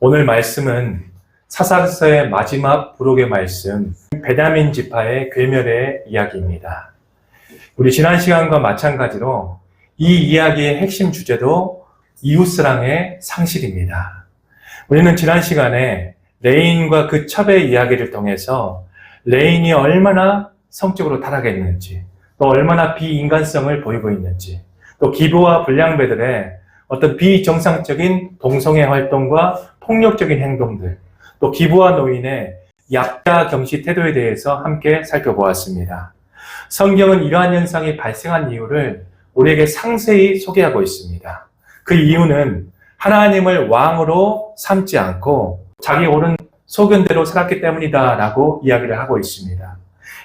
오늘 말씀은 사사서의 마지막 부록의 말씀, 베냐민 지파의 괴멸의 이야기입니다. 우리 지난 시간과 마찬가지로 이 이야기의 핵심 주제도 이웃사랑의 상실입니다. 우리는 지난 시간에 레인과 그 첩의 이야기를 통해서 레인이 얼마나 성적으로 타락했는지, 또 얼마나 비인간성을 보이고 있는지, 또 기부와 불량배들의 어떤 비정상적인 동성애 활동과 폭력적인 행동들, 또 기부와 노인의 약자 경시 태도에 대해서 함께 살펴보았습니다. 성경은 이러한 현상이 발생한 이유를 우리에게 상세히 소개하고 있습니다. 그 이유는 하나님을 왕으로 삼지 않고 자기 옳은 소견대로 살았기 때문이다라고 이야기를 하고 있습니다.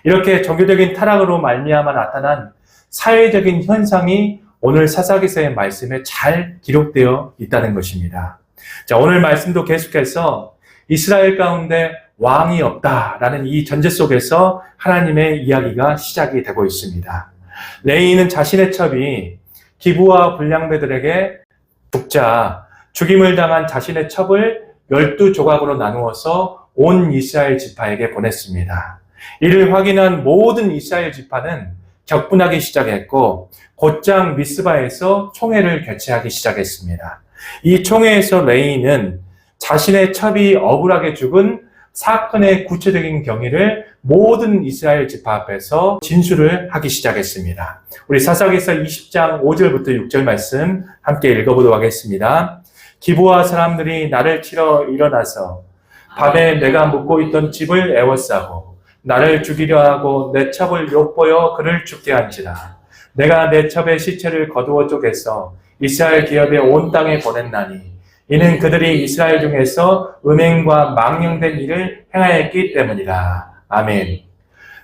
이렇게 종교적인 타락으로 말미암아 나타난 사회적인 현상이 오늘 사사기서의 말씀에 잘 기록되어 있다는 것입니다. 자, 오늘 말씀도 계속해서 이스라엘 가운데 왕이 없다라는 이 전제 속에서 하나님의 이야기가 시작이 되고 있습니다. 레이는 자신의 첩이 기부와 불량배들에게 죽자 죽임을 당한 자신의 첩을 열두 조각으로 나누어서 온 이스라엘 지파에게 보냈습니다. 이를 확인한 모든 이스라엘 지파는 격분하기 시작했고 곧장 미스바에서 총회를 개최하기 시작했습니다. 이 총회에서 레이는 자신의 첩이 억울하게 죽은 사건의 구체적인 경위를 모든 이스라엘 지파 앞에서 진술을 하기 시작했습니다. 우리 사사기서 20장 5절부터 6절 말씀 함께 읽어보도록 하겠습니다. 기부와 사람들이 나를 치러 일어나서 밤에 내가 묵고 있던 집을 애워싸고 나를 죽이려 하고 내 첩을 욕보여 그를 죽게 한지라. 내가 내 첩의 시체를 거두어 쪼개서 이스라엘 기업의 온 땅에 보냈나니 이는 그들이 이스라엘 중에서 음행과 망령된 일을 행하였기 때문이다. 아멘.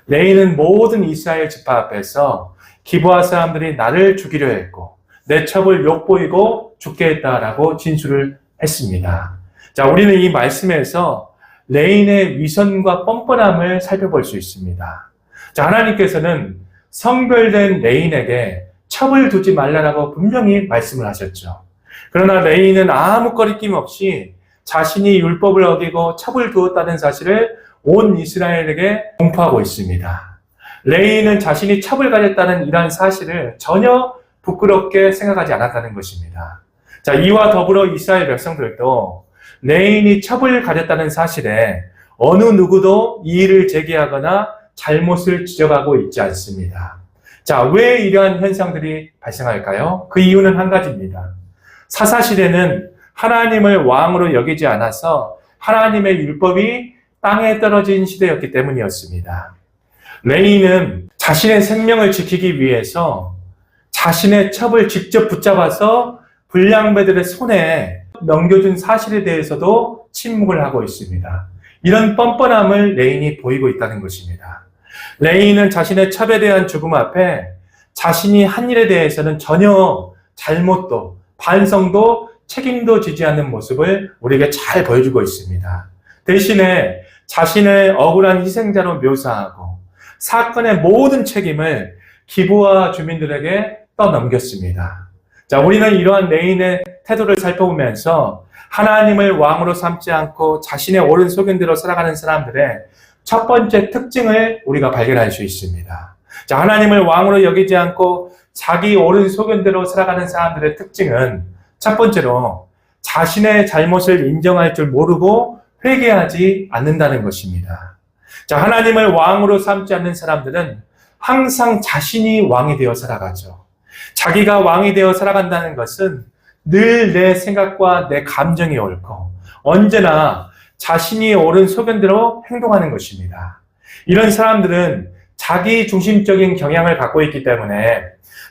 레이는 모든 이스라엘 지파 앞에서 기부하 사람들이 나를 죽이려 했고 내 첩을 욕보이고 죽게 했다라고 진술을 했습니다. 자, 우리는 이 말씀에서 레인의 위선과 뻔뻔함을 살펴볼 수 있습니다. 자, 하나님께서는 성별된 레인에게 첩을 두지 말라라고 분명히 말씀을 하셨죠. 그러나 레인은 아무 거리낌 없이 자신이 율법을 어기고 첩을 두었다는 사실을 온 이스라엘에게 공포하고 있습니다. 레인은 자신이 첩을 가졌다는 이러한 사실을 전혀 부끄럽게 생각하지 않았다는 것입니다. 자, 이와 더불어 이스라엘 백성들도 레인이 첩을 가졌다는 사실에 어느 누구도 이의를 제기하거나 잘못을 지적하고 있지 않습니다. 자, 왜 이러한 현상들이 발생할까요? 그 이유는 한 가지입니다. 사사시대는 하나님을 왕으로 여기지 않아서 하나님의 율법이 땅에 떨어진 시대였기 때문이었습니다. 레이는 자신의 생명을 지키기 위해서 자신의 첩을 직접 붙잡아서 불량배들의 손에 넘겨준 사실에 대해서도 침묵을 하고 있습니다. 이런 뻔뻔함을 레인이 보이고 있다는 것입니다. 레인은 자신의 첩에 대한 죽음 앞에 자신이 한 일에 대해서는 전혀 잘못도 반성도 책임도 지지 않는 모습을 우리에게 잘 보여주고 있습니다. 대신에 자신을 억울한 희생자로 묘사하고 사건의 모든 책임을 기부와 주민들에게 떠넘겼습니다. 자, 우리는 이러한 레인의 태도를 살펴보면서 하나님을 왕으로 삼지 않고 자신의 옳은 소견대로 살아가는 사람들의 첫 번째 특징을 우리가 발견할 수 있습니다. 자, 하나님을 왕으로 여기지 않고 자기 옳은 소견대로 살아가는 사람들의 특징은 첫 번째로 자신의 잘못을 인정할 줄 모르고 회개하지 않는다는 것입니다. 자, 하나님을 왕으로 삼지 않는 사람들은 항상 자신이 왕이 되어 살아가죠. 자기가 왕이 되어 살아간다는 것은 늘 내 생각과 내 감정이 옳고 언제나 자신이 옳은 소견대로 행동하는 것입니다. 이런 사람들은 자기 중심적인 경향을 갖고 있기 때문에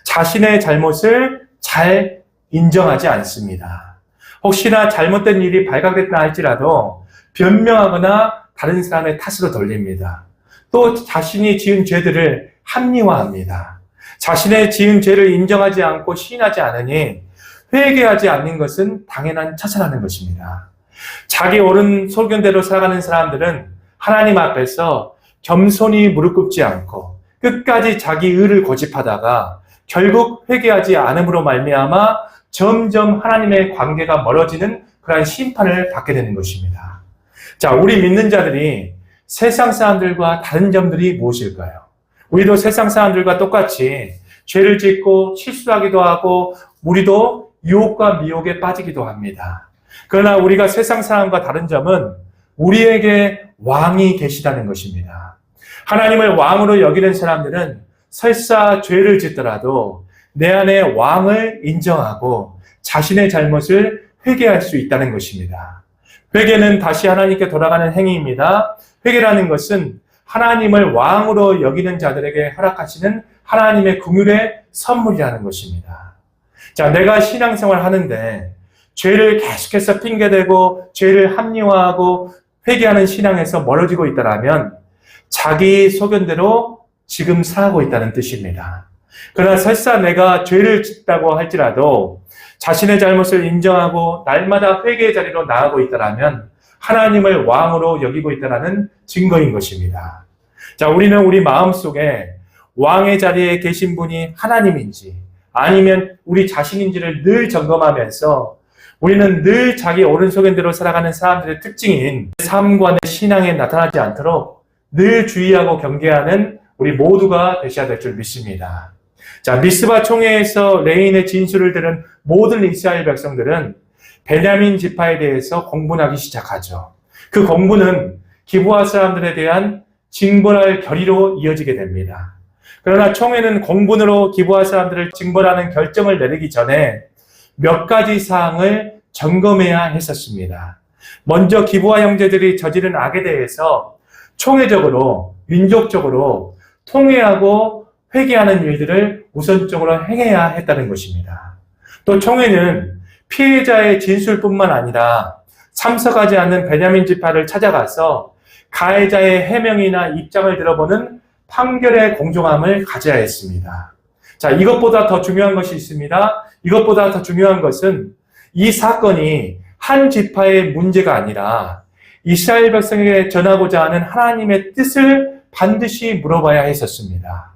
자신의 잘못을 잘 인정하지 않습니다. 혹시나 잘못된 일이 발각됐다 할지라도 변명하거나 다른 사람의 탓으로 돌립니다. 또 자신이 지은 죄들을 합리화합니다. 자신의 지은 죄를 인정하지 않고 시인하지 않으니 회개하지 않는 것은 당연한 처사라는 것입니다. 자기 옳은 소견대로 살아가는 사람들은 하나님 앞에서 겸손히 무릎 꿇지 않고 끝까지 자기 의를 고집하다가 결국 회개하지 않음으로 말미암아 점점 하나님의 관계가 멀어지는 그러한 심판을 받게 되는 것입니다. 자, 우리 믿는 자들이 세상 사람들과 다른 점들이 무엇일까요? 우리도 세상 사람들과 똑같이 죄를 짓고 실수하기도 하고 우리도 유혹과 미혹에 빠지기도 합니다. 그러나 우리가 세상 사람과 다른 점은 우리에게 왕이 계시다는 것입니다. 하나님을 왕으로 여기는 사람들은 설사 죄를 짓더라도 내 안에 왕을 인정하고 자신의 잘못을 회개할 수 있다는 것입니다. 회개는 다시 하나님께 돌아가는 행위입니다. 회개라는 것은 하나님을 왕으로 여기는 자들에게 허락하시는 하나님의 긍휼의 선물이라는 것입니다. 자, 내가 신앙생활 하는데 죄를 계속해서 핑계대고 죄를 합리화하고 회개하는 신앙에서 멀어지고 있다라면 자기 소견대로 지금 살아가고 있다는 뜻입니다. 그러나 설사 내가 죄를 짓다고 할지라도 자신의 잘못을 인정하고 날마다 회개의 자리로 나아가고 있다라면 하나님을 왕으로 여기고 있다라는 증거인 것입니다. 자, 우리는 우리 마음 속에 왕의 자리에 계신 분이 하나님인지 아니면 우리 자신인지를 늘 점검하면서 우리는 늘 자기 오른손인 대로 살아가는 사람들의 특징인 삶과 내 신앙에 나타나지 않도록 늘 주의하고 경계하는 우리 모두가 되셔야 될 줄 믿습니다. 자, 미스바 총회에서 레인의 진술을 들은 모든 이스라엘 백성들은 베냐민 지파에 대해서 공분하기 시작하죠. 그 공분은 기부하 사람들에 대한 징벌할 결의로 이어지게 됩니다. 그러나 총회는 공분으로 기부할 사람들을 징벌하는 결정을 내리기 전에 몇 가지 사항을 점검해야 했었습니다. 먼저 기부와 형제들이 저지른 악에 대해서 총회적으로, 민족적으로 통회하고 회개하는 일들을 우선적으로 행해야 했다는 것입니다. 또 총회는 피해자의 진술뿐만 아니라 참석하지 않는 베냐민 지파를 찾아가서 가해자의 해명이나 입장을 들어보는 판결의 공정함을 가져야 했습니다. 자, 이것보다 더 중요한 것이 있습니다. 이것보다 더 중요한 것은 이 사건이 한 지파의 문제가 아니라 이스라엘 백성에게 전하고자 하는 하나님의 뜻을 반드시 물어봐야 했었습니다.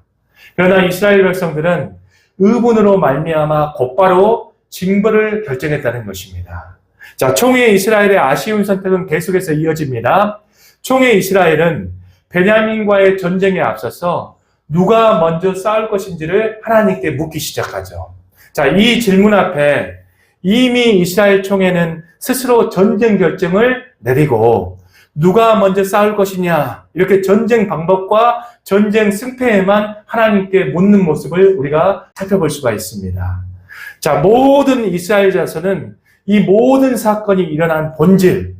그러나 이스라엘 백성들은 의분으로 말미암아 곧바로 징벌을 결정했다는 것입니다. 자, 총회 이스라엘의 아쉬운 선택은 계속해서 이어집니다. 총회 이스라엘은 베냐민과의 전쟁에 앞서서 누가 먼저 싸울 것인지를 하나님께 묻기 시작하죠. 자, 이 질문 앞에 이미 이스라엘 총회는 스스로 전쟁 결정을 내리고 누가 먼저 싸울 것이냐 이렇게 전쟁 방법과 전쟁 승패에만 하나님께 묻는 모습을 우리가 살펴볼 수가 있습니다. 자, 모든 이스라엘 자손은 이 모든 사건이 일어난 본질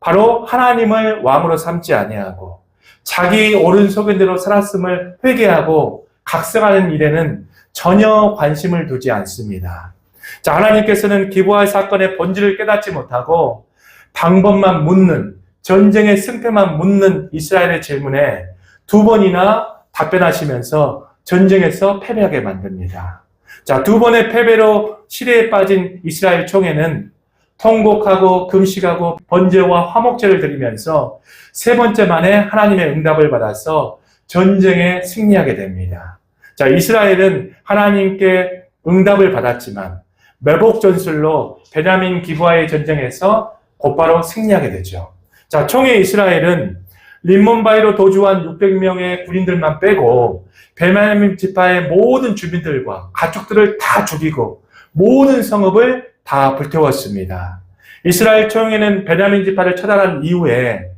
바로 하나님을 왕으로 삼지 아니하고 자기 옳은 소견대로 살았음을 회개하고 각성하는 일에는 전혀 관심을 두지 않습니다. 자, 하나님께서는 기부할 사건의 본질을 깨닫지 못하고 방법만 묻는 전쟁의 승패만 묻는 이스라엘의 질문에 두 번이나 답변하시면서 전쟁에서 패배하게 만듭니다. 자, 두 번의 패배로 시대에 빠진 이스라엘 총회는 통곡하고 금식하고 번제와 화목제를 드리면서 세 번째 만에 하나님의 응답을 받아서 전쟁에 승리하게 됩니다. 자, 이스라엘은 하나님께 응답을 받았지만 매복 전술로 베냐민 기부와의 전쟁에서 곧바로 승리하게 되죠. 자, 총회 이스라엘은 림몬바이로 도주한 600명의 군인들만 빼고 베냐민 지파의 모든 주민들과 가족들을 다 죽이고 모든 성읍을 다 불태웠습니다. 이스라엘 총회는 베냐민 지파를 처단한 이후에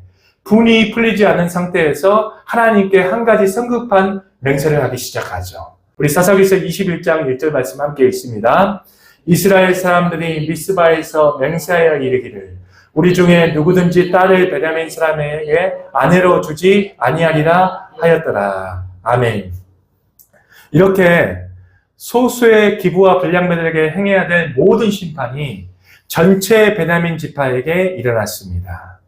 분이 풀리지 않은 상태에서 하나님께 한 가지 성급한 맹세를 하기 시작하죠. 우리 사사기서 21장 1절 말씀 함께 있습니다. 이스라엘 사람들이 미스바에서 맹세하여 이르기를 우리 중에 누구든지 딸을 베냐민 사람에게 아내로 주지 아니하리라 하였더라. 아멘. 이렇게 소수의 기부와 불량배들에게 행해야 될 모든 심판이 전체 베냐민 지파에게 일어났습니다.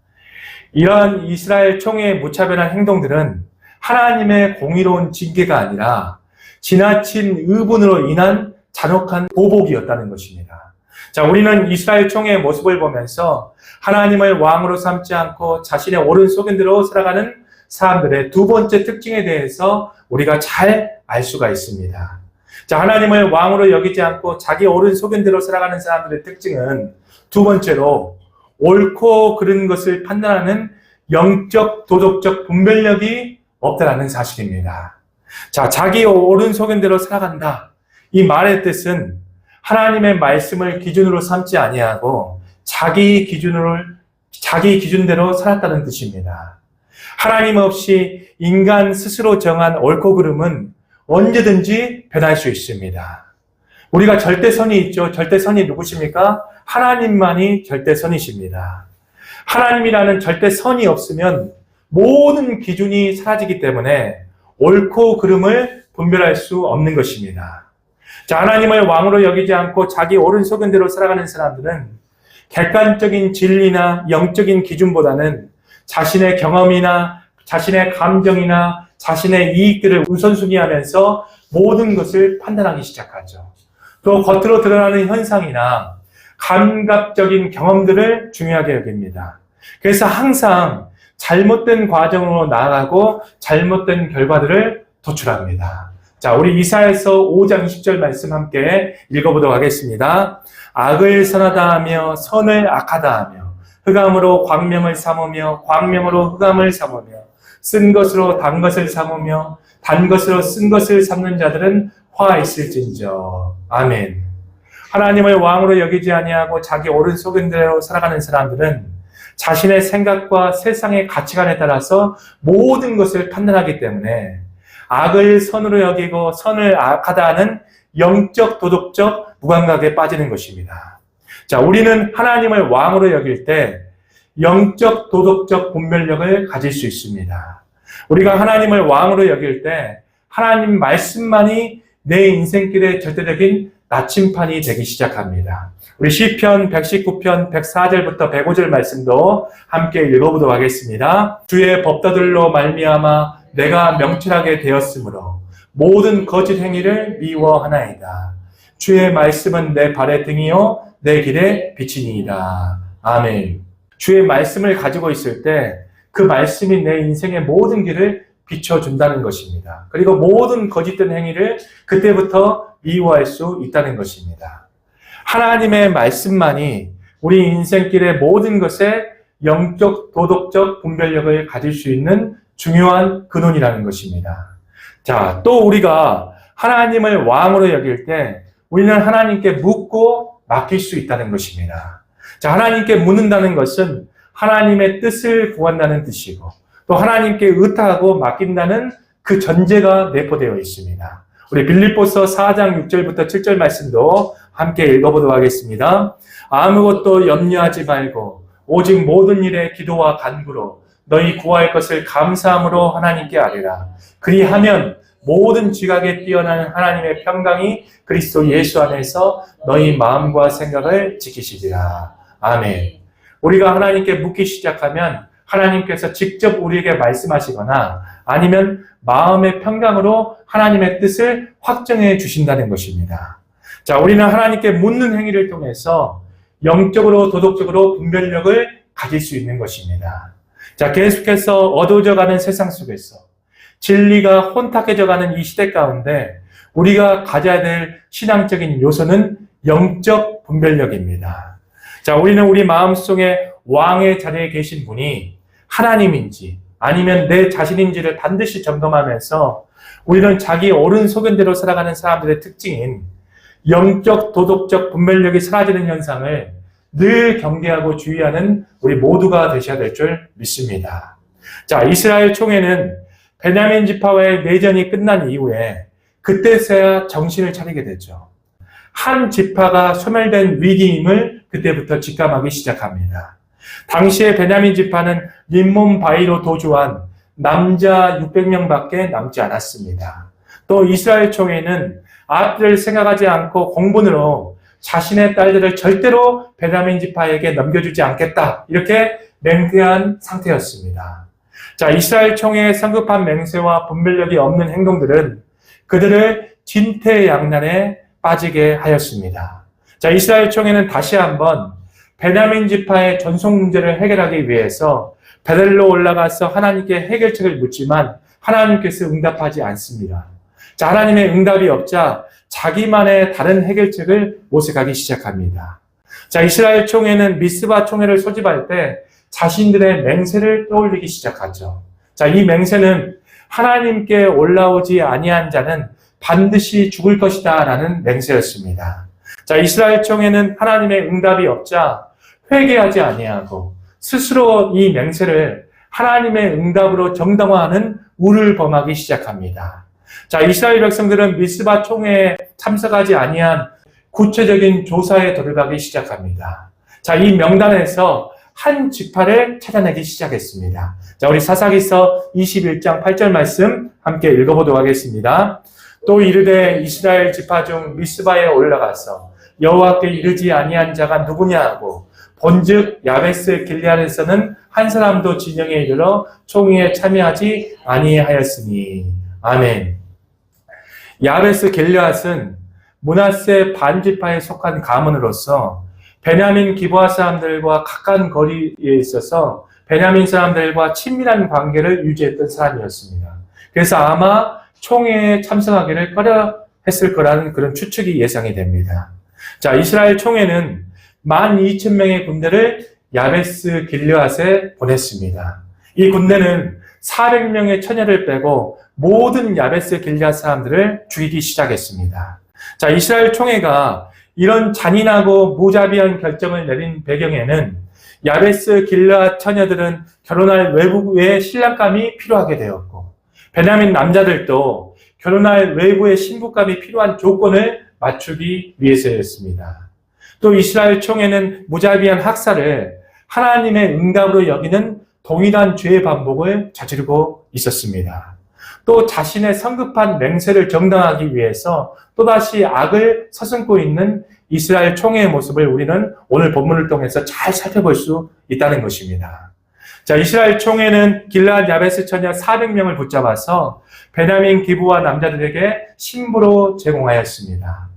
이러한 이스라엘 총회의 무차별한 행동들은 하나님의 공의로운 징계가 아니라 지나친 의분으로 인한 잔혹한 보복이었다는 것입니다. 자, 우리는 이스라엘 총회의 모습을 보면서 하나님을 왕으로 삼지 않고 자신의 소견대로 살아가는 사람들의 두 번째 특징에 대해서 우리가 잘 알 수가 있습니다. 자, 하나님을 왕으로 여기지 않고 자기 소견대로 살아가는 사람들의 특징은 두 번째로 옳고 그른 것을 판단하는 영적, 도덕적 분별력이 없다라는 사실입니다. 자, 자기 옳은 소견대로 살아간다. 이 말의 뜻은 하나님의 말씀을 기준으로 삼지 아니하고 자기 기준으로 자기 기준대로 살았다는 뜻입니다. 하나님 없이 인간 스스로 정한 옳고 그름은 언제든지 변할 수 있습니다. 우리가 절대선이 있죠. 절대선이 누구십니까? 하나님만이 절대선이십니다. 하나님이라는 절대선이 없으면 모든 기준이 사라지기 때문에 옳고 그름을 분별할 수 없는 것입니다. 자, 하나님을 왕으로 여기지 않고 자기 옳은 소견대로 살아가는 사람들은 객관적인 진리나 영적인 기준보다는 자신의 경험이나 자신의 감정이나 자신의 이익들을 우선순위하면서 모든 것을 판단하기 시작하죠. 또 겉으로 드러나는 현상이나 감각적인 경험들을 중요하게 여깁니다. 그래서 항상 잘못된 과정으로 나아가고 잘못된 결과들을 도출합니다. 자, 우리 이사에서 5장 10절 말씀 함께 읽어보도록 하겠습니다. 악을 선하다 하며 선을 악하다 하며 흑암으로 광명을 삼으며 광명으로 흑암을 삼으며 쓴 것으로 단 것을 삼으며 단 것으로 쓴 것을 삼는 자들은 화 있을진저. 아멘. 하나님을 왕으로 여기지 아니하고 자기 옳은 소견대로 살아가는 사람들은 자신의 생각과 세상의 가치관에 따라서 모든 것을 판단하기 때문에 악을 선으로 여기고 선을 악하다 하는 영적 도덕적 무감각에 빠지는 것입니다. 자, 우리는 하나님을 왕으로 여길 때 영적 도덕적 분별력을 가질 수 있습니다. 우리가 하나님을 왕으로 여길 때 하나님 말씀만이 내 인생길의 절대적인 나침판이 되기 시작합니다. 우리 시편 119편 104절부터 105절 말씀도 함께 읽어보도록 하겠습니다. 주의 법도들로 말미암아 내가 명철하게 되었으므로 모든 거짓 행위를 미워하나이다. 주의 말씀은 내 발의 등이요 내 길의 빛이니이다. 아멘. 주의 말씀을 가지고 있을 때 그 말씀이 내 인생의 모든 길을 비춰준다는 것입니다. 그리고 모든 거짓된 행위를 그때부터 미워할 수 있다는 것입니다. 하나님의 말씀만이 우리 인생길의 모든 것에 영적, 도덕적 분별력을 가질 수 있는 중요한 근원이라는 것입니다. 자, 또 우리가 하나님을 왕으로 여길 때 우리는 하나님께 묻고 맡길 수 있다는 것입니다. 자, 하나님께 묻는다는 것은 하나님의 뜻을 구한다는 뜻이고 또 하나님께 의탁하고 맡긴다는 그 전제가 내포되어 있습니다. 우리 빌립보서 4장 6절부터 7절 말씀도 함께 읽어보도록 하겠습니다. 아무것도 염려하지 말고 오직 모든 일에 기도와 간구로 너희 구할 것을 감사함으로 하나님께 아뢰라. 그리하면 모든 지각에 뛰어나는 하나님의 평강이 그리스도 예수 안에서 너희 마음과 생각을 지키시리라. 아멘. 우리가 하나님께 묻기 시작하면 하나님께서 직접 우리에게 말씀하시거나 아니면 마음의 평강으로 하나님의 뜻을 확정해 주신다는 것입니다. 자, 우리는 하나님께 묻는 행위를 통해서 영적으로 도덕적으로 분별력을 가질 수 있는 것입니다. 자, 계속해서 어두워져 가는 세상 속에서 진리가 혼탁해져 가는 이 시대 가운데 우리가 가져야 될 신앙적인 요소는 영적 분별력입니다. 자, 우리는 우리 마음속에 왕의 자리에 계신 분이 하나님인지 아니면 내 자신인지를 반드시 점검하면서 우리는 자기 옳은 소견대로 살아가는 사람들의 특징인 영적, 도덕적 분별력이 사라지는 현상을 늘 경계하고 주의하는 우리 모두가 되셔야 될 줄 믿습니다. 자, 이스라엘 총회는 베냐민 지파와의 내전이 끝난 이후에 그때서야 정신을 차리게 됐죠. 한 지파가 소멸된 위기임을 그때부터 직감하기 시작합니다. 당시에 베냐민 지파는 림몬 바이로 도주한 남자 600명밖에 남지 않았습니다. 또 이스라엘 총회는 아들을 생각하지 않고 공분으로 자신의 딸들을 절대로 베냐민 지파에게 넘겨주지 않겠다. 이렇게 맹세한 상태였습니다. 자, 이스라엘 총회의 성급한 맹세와 분별력이 없는 행동들은 그들을 진퇴양난에 빠지게 하였습니다. 자, 이스라엘 총회는 다시 한번 베냐민 지파의 전속 문제를 해결하기 위해서 베델로 올라가서 하나님께 해결책을 묻지만 하나님께서 응답하지 않습니다. 자, 하나님의 응답이 없자 자기만의 다른 해결책을 모색하기 시작합니다. 자, 이스라엘 총회는 미스바 총회를 소집할 때 자신들의 맹세를 떠올리기 시작하죠. 자, 이 맹세는 하나님께 올라오지 아니한 자는 반드시 죽을 것이다라는 맹세였습니다. 자, 이스라엘 총회는 하나님의 응답이 없자 회개하지 아니하고 스스로 이 맹세를 하나님의 응답으로 정당화하는 우를 범하기 시작합니다. 자, 이스라엘 백성들은 미스바 총회에 참석하지 아니한 구체적인 조사에 들어가기 시작합니다. 자, 이 명단에서 한 지파를 찾아내기 시작했습니다. 자, 우리 사사기서 21장 8절 말씀 함께 읽어보도록 하겠습니다. 또 이르되 이스라엘 지파 중 미스바에 올라가서 여호와께 이르지 아니한 자가 누구냐 하고 본즉 야베스 길리안에서는 한 사람도 진영에 이르러 총회에 참여하지 아니하였으니 아멘. 야베스 길리앗은 문하세 반지파에 속한 가문으로서 베냐민 기부하 사람들과 가까운 거리에 있어서 베냐민 사람들과 친밀한 관계를 유지했던 사람이었습니다. 그래서 아마 총회에 참석하기를 꺼려 했을 거라는 그런 추측이 예상이 됩니다. 자, 이스라엘 총회는 12,000명의 군대를 야베스 길르앗에 보냈습니다. 이 군대는 400명의 처녀를 빼고 모든 야베스 길르앗 사람들을 죽이기 시작했습니다. 자, 이스라엘 총회가 이런 잔인하고 무자비한 결정을 내린 배경에는 야베스 길르앗 처녀들은 결혼할 외부의 신랑감이 필요하게 되었고 베냐민 남자들도 결혼할 외부의 신부감이 필요한 조건을 맞추기 위해서였습니다. 또 이스라엘 총회는 무자비한 학살을 하나님의 응답으로 여기는 동일한 죄의 반복을 저지르고 있었습니다. 또 자신의 성급한 맹세를 정당하기 위해서 또다시 악을 서슴고 있는 이스라엘 총회의 모습을 우리는 오늘 본문을 통해서 잘 살펴볼 수 있다는 것입니다. 자, 이스라엘 총회는 길라앗 야베스 처녀 400명을 붙잡아서 베냐민 기부와 남자들에게 신부로 제공하였습니다.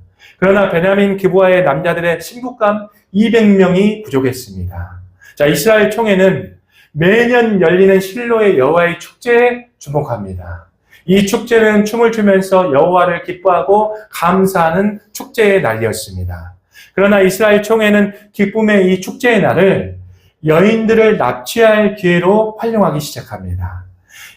그러나 베냐민 기부와의 남자들의 신부감 200명이 부족했습니다. 자, 이스라엘 총회는 매년 열리는 실로의 여호와의 축제에 주목합니다. 이 축제는 춤을 추면서 여호와를 기뻐하고 감사하는 축제의 날이었습니다. 그러나 이스라엘 총회는 기쁨의 이 축제의 날을 여인들을 납치할 기회로 활용하기 시작합니다.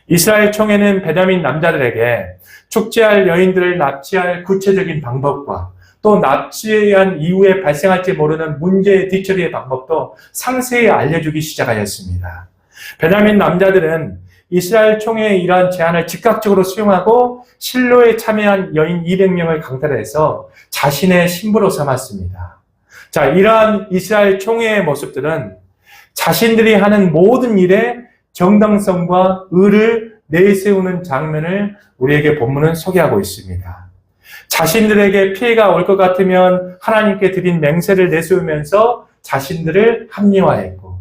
이스라엘 총회는 베냐민 남자들에게 축제할 여인들을 납치할 구체적인 방법과 또 납치한 이후에 발생할지 모르는 문제의 뒤처리의 방법도 상세히 알려주기 시작하였습니다. 베냐민 남자들은 이스라엘 총회의 이러한 제안을 즉각적으로 수용하고 실로에 참여한 여인 200명을 강탈해서 자신의 신부로 삼았습니다. 자, 이러한 이스라엘 총회의 모습들은 자신들이 하는 모든 일에 정당성과 의를 내세우는 장면을 우리에게 본문은 소개하고 있습니다. 자신들에게 피해가 올 것 같으면 하나님께 드린 맹세를 내세우면서 자신들을 합리화했고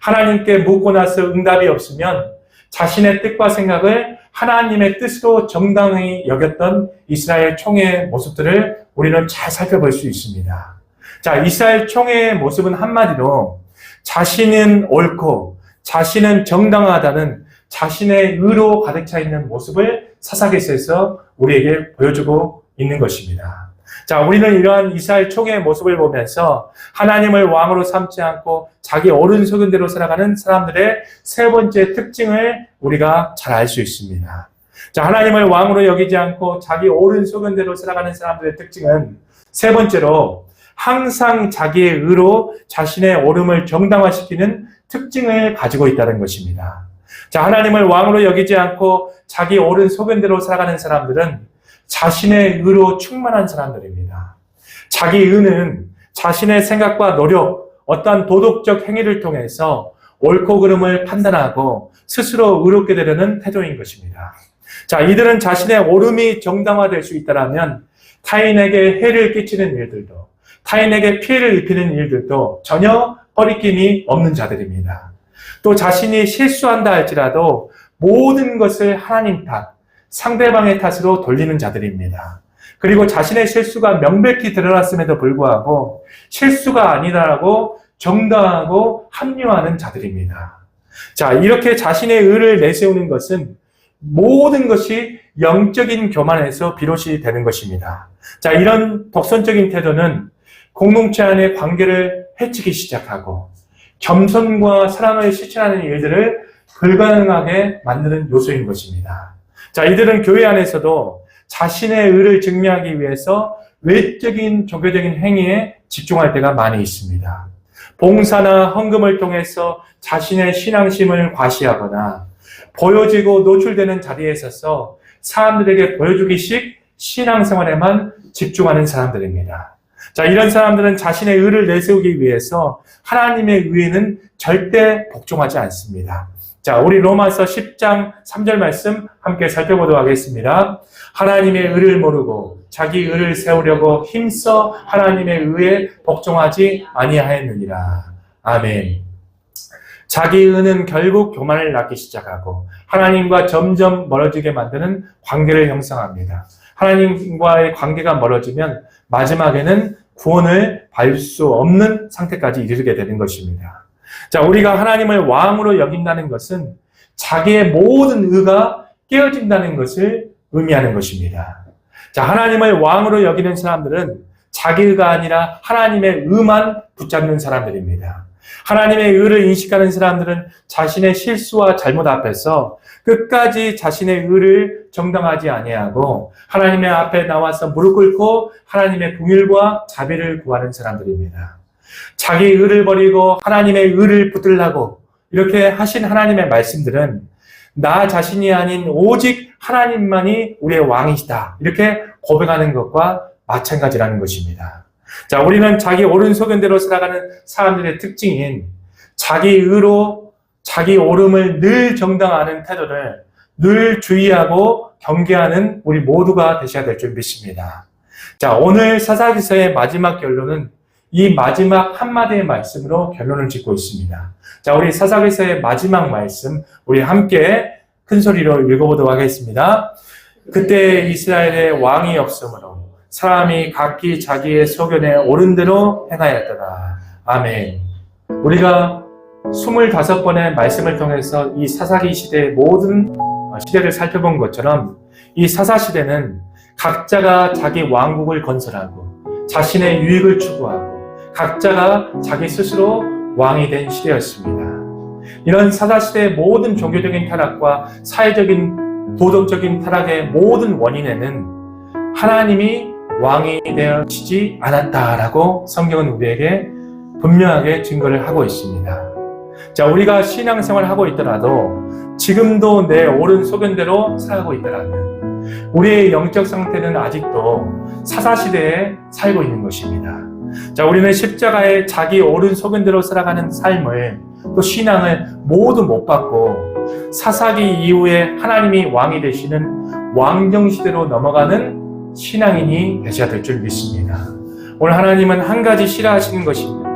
하나님께 묻고 나서 응답이 없으면 자신의 뜻과 생각을 하나님의 뜻으로 정당히 여겼던 이스라엘 총회의 모습들을 우리는 잘 살펴볼 수 있습니다. 자, 이스라엘 총회의 모습은 한마디로 자신은 옳고 자신은 정당하다는 자신의 의로 가득 차 있는 모습을 사사기서에서 우리에게 보여주고 있는 것입니다. 자, 우리는 이러한 이스라엘 총회의 모습을 보면서 하나님을 왕으로 삼지 않고 자기 오른속은 대로 살아가는 사람들의 세 번째 특징을 우리가 잘 알 수 있습니다. 자, 하나님을 왕으로 여기지 않고 자기 오른속은 대로 살아가는 사람들의 특징은 세 번째로 항상 자기의 의로 자신의 옳음을 정당화시키는 특징을 가지고 있다는 것입니다. 자, 하나님을 왕으로 여기지 않고 자기 옳은 소견대로 살아가는 사람들은 자신의 의로 충만한 사람들입니다. 자기 의는 자신의 생각과 노력, 어떠한 도덕적 행위를 통해서 옳고 그름을 판단하고 스스로 의롭게 되려는 태도인 것입니다. 자, 이들은 자신의 옳음이 정당화될 수 있다면 타인에게 해를 끼치는 일들도 타인에게 피해를 입히는 일들도 전혀 허리낌이 없는 자들입니다. 또 자신이 실수한다 할지라도 모든 것을 하나님 탓, 상대방의 탓으로 돌리는 자들입니다. 그리고 자신의 실수가 명백히 드러났음에도 불구하고 실수가 아니다라고 정당하고 합리화하는 자들입니다. 자, 이렇게 자신의 의를 내세우는 것은 모든 것이 영적인 교만에서 비롯이 되는 것입니다. 자, 이런 독선적인 태도는 공동체 안의 관계를 해치기 시작하고 겸손과 사랑을 실천하는 일들을 불가능하게 만드는 요소인 것입니다. 자, 이들은 교회 안에서도 자신의 의를 증명하기 위해서 외적인 종교적인 행위에 집중할 때가 많이 있습니다. 봉사나 헌금을 통해서 자신의 신앙심을 과시하거나 보여지고 노출되는 자리에 서서 사람들에게 보여주기식 신앙생활에만 집중하는 사람들입니다. 자, 이런 사람들은 자신의 의를 내세우기 위해서 하나님의 의에는 절대 복종하지 않습니다. 자, 우리 로마서 10장 3절 말씀 함께 살펴보도록 하겠습니다. 하나님의 의를 모르고 자기 의를 세우려고 힘써 하나님의 의에 복종하지 아니하였느니라. 아멘. 자기 의는 결국 교만을 낳기 시작하고 하나님과 점점 멀어지게 만드는 관계를 형성합니다. 하나님과의 관계가 멀어지면 마지막에는 구원을 받을 수 없는 상태까지 이르게 되는 것입니다. 자, 우리가 하나님을 왕으로 여긴다는 것은 자기의 모든 의가 깨어진다는 것을 의미하는 것입니다. 자, 하나님을 왕으로 여기는 사람들은 자기 의가 아니라 하나님의 의만 붙잡는 사람들입니다. 하나님의 의를 인식하는 사람들은 자신의 실수와 잘못 앞에서 끝까지 자신의 의를 정당하지 아니하고 하나님의 앞에 나와서 무릎 꿇고 하나님의 궁일과 자비를 구하는 사람들입니다. 자기 의를 버리고 하나님의 의를 붙들라고 이렇게 하신 하나님의 말씀들은 나 자신이 아닌 오직 하나님만이 우리의 왕이시다. 이렇게 고백하는 것과 마찬가지라는 것입니다. 자, 우리는 자기 옳은 소견대로 살아가는 사람들의 특징인 자기 의로 자기 옳음을 늘 정당화하는 태도를 늘 주의하고 경계하는 우리 모두가 되셔야 될 줄 믿습니다. 자, 오늘 사사기서의 마지막 결론은 이 마지막 한마디의 말씀으로 결론을 짓고 있습니다. 자, 우리 사사기서의 마지막 말씀, 우리 함께 큰 소리로 읽어보도록 하겠습니다. 그때 이스라엘의 왕이 없으므로 사람이 각기 자기의 소견에 옳은 대로 행하였더라. 아멘. 우리가 25번의 말씀을 통해서 이 사사기 시대의 모든 시대를 살펴본 것처럼 이 사사 시대는 각자가 자기 왕국을 건설하고 자신의 유익을 추구하고 각자가 자기 스스로 왕이 된 시대였습니다. 이런 사사 시대의 모든 종교적인 타락과 사회적인 도덕적인 타락의 모든 원인에는 하나님이 왕이 되어지지 않았다라고 성경은 우리에게 분명하게 증거를 하고 있습니다. 자, 우리가 신앙생활을 하고 있더라도 지금도 내 옳은 소견대로 살아가고 있더라면 우리의 영적 상태는 아직도 사사시대에 살고 있는 것입니다. 자, 우리는 십자가에 자기 옳은 소견대로 살아가는 삶을 또 신앙을 모두 못 받고 사사기 이후에 하나님이 왕이 되시는 왕정 시대로 넘어가는 신앙인이 되셔야 될 줄 믿습니다. 오늘 하나님은 한 가지 싫어하시는 것이 있는데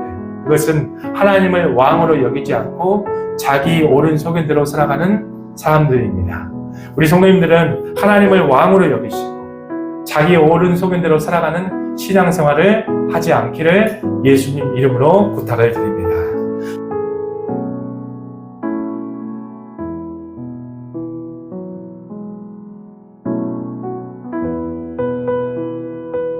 그것은 하나님을 왕으로 여기지 않고 자기 옳은 소견대로 살아가는 사람들입니다. 우리 성도님들은 하나님을 왕으로 여기시고 자기 옳은 소견대로 살아가는 신앙생활을 하지 않기를 예수님 이름으로 부탁을 드립니다.